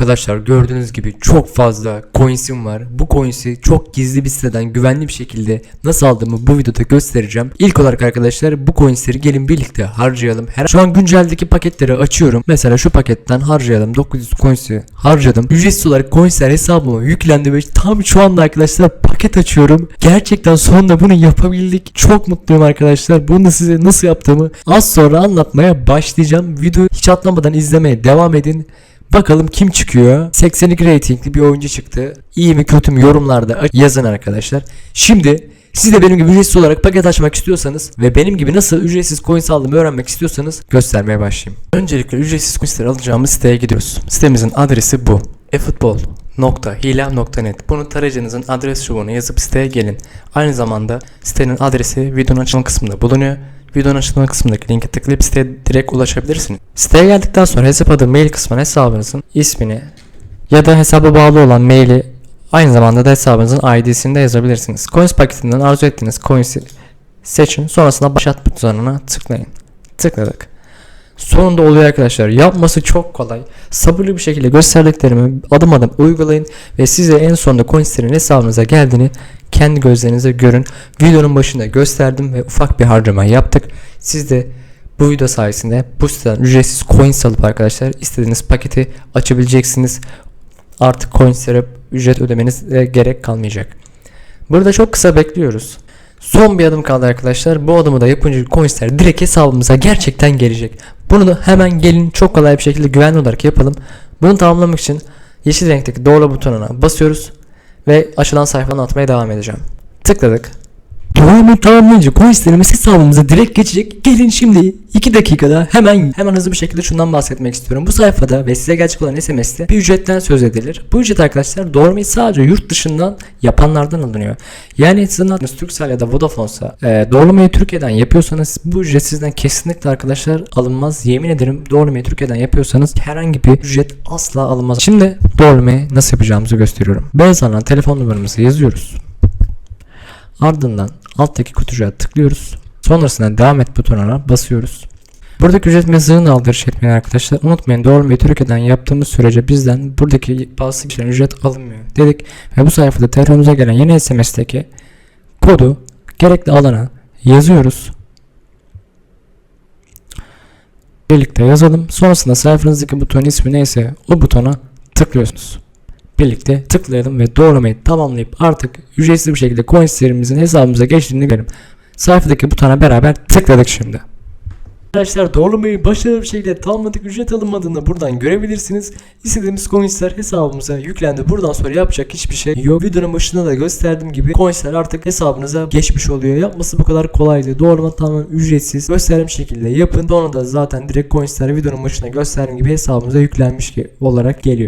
Arkadaşlar gördüğünüz gibi çok fazla coins'im var. Bu coins'i çok gizli bir siteden güvenli bir şekilde nasıl aldığımı bu videoda göstereceğim. İlk olarak arkadaşlar bu coins'leri gelin birlikte harcayalım. Her şu an günceldeki paketleri açıyorum. Mesela şu paketten harcayalım. 900 coins'i harcadım. Ücretsiz olarak coins'ler hesabıma yüklendi ve tam şu anda arkadaşlar paket açıyorum. Gerçekten sonunda bunu yapabildik. Çok mutluyum arkadaşlar. Bunu size nasıl yaptığımı az sonra anlatmaya başlayacağım. Videoyu hiç atlamadan izlemeye devam edin. Bakalım kim çıkıyor? 82 ratingli bir oyuncu çıktı. İyi mi kötü mü yorumlarda yazın arkadaşlar. Şimdi siz de benim gibi ücretsiz olarak paket açmak istiyorsanız ve benim gibi nasıl ücretsiz coins aldığımı öğrenmek istiyorsanız göstermeye başlayayım. Öncelikle ücretsiz coinsleri alacağımız siteye gidiyoruz. Sitemizin adresi bu. efutbol.hilal.net Bunu tarayıcınızın adres çubuğuna yazıp siteye gelin. Aynı zamanda sitenin adresi videonun açılım kısmında bulunuyor. Videonun açıklama kısmındaki linke tıklayıp siteye direkt ulaşabilirsiniz. Siteye geldikten sonra hesap adı mail kısmına hesabınızın ismini ya da hesaba bağlı olan maili aynı zamanda da hesabınızın ID'sini de yazabilirsiniz. Coins paketinden arzu ettiğiniz coins'i seçin. Sonrasında başlat butonuna tıklayın. Tıkladık. Sonunda oluyor arkadaşlar. Yapması çok kolay. Sabırlı bir şekilde gösterdiklerimi adım adım uygulayın ve size en sonunda coinslerin hesabınıza geldiğini kendi gözlerinizle görün. Videonun başında gösterdim ve ufak bir harcama yaptık. Siz de bu video sayesinde bu siteden ücretsiz coins alıp arkadaşlar istediğiniz paketi açabileceksiniz. Artık coinslere ücret ödemeniz gerek kalmayacak. Burada çok kısa bekliyoruz. Son bir adım kaldı arkadaşlar. Bu adımı da yapınca coinsler direkt hesabımıza gerçekten gelecek. Bunu da hemen gelin çok kolay bir şekilde güvenli olarak yapalım. Bunu tamamlamak için yeşil renkteki doğru butonuna basıyoruz ve açılan sayfadan atmaya devam edeceğim. Tıkladık. Doğrumu tamamlayınca coinslerimiz hesabımıza direkt geçecek. Gelin şimdi 2 dakikada hemen hemen hızlı bir şekilde şundan bahsetmek istiyorum. Bu sayfada ve size gelecek olan SMS'te bir ücretten söz edilir. Bu ücret arkadaşlar doğrumu sadece yurt dışından yapanlardan alınıyor. Yani sizin adınız Turkcell ya da Vodafone'sa e, doğrulamayı Türkiye'den yapıyorsanız bu ücret sizden kesinlikle arkadaşlar alınmaz. Yemin ederim doğrulamayı Türkiye'den yapıyorsanız herhangi bir ücret asla alınmaz. Şimdi doğrulamayı nasıl yapacağımızı gösteriyorum. Beyaz alan telefon numaramızı yazıyoruz. Ardından alttaki kutucuğa tıklıyoruz. Sonrasında devam et butonuna basıyoruz. Buradaki ücret mesajını aldırış etmeyin arkadaşlar. Unutmayın doğrulamayı Türkiye'den yaptığımız sürece bizden buradaki bazı kişilerin ücret alınmıyor dedik. Ve bu sayfada telefonumuza gelen yeni SMS'teki kodu gerekli alana yazıyoruz. Birlikte yazalım. Sonrasında sayfanızdaki butonun ismi neyse o butona tıklıyorsunuz birlikte tıklayalım ve doğrulamayı tamamlayıp artık ücretsiz bir şekilde coinslerimizin hesabımıza geçtiğini görelim. Sayfadaki butona beraber tıkladık şimdi. Arkadaşlar doğrulamayı başarılı bir şekilde tamamladık. Ücret alınmadığını buradan görebilirsiniz. İstediğimiz coinsler hesabımıza yüklendi. Buradan sonra yapacak hiçbir şey yok. Videonun başında da gösterdiğim gibi coinsler artık hesabınıza geçmiş oluyor. Yapması bu kadar kolaydı. Doğrulama tamamen ücretsiz. Gösterdiğim şekilde yapın. Sonra da zaten direkt coinsler videonun başında gösterdiğim gibi hesabımıza yüklenmiş olarak geliyor.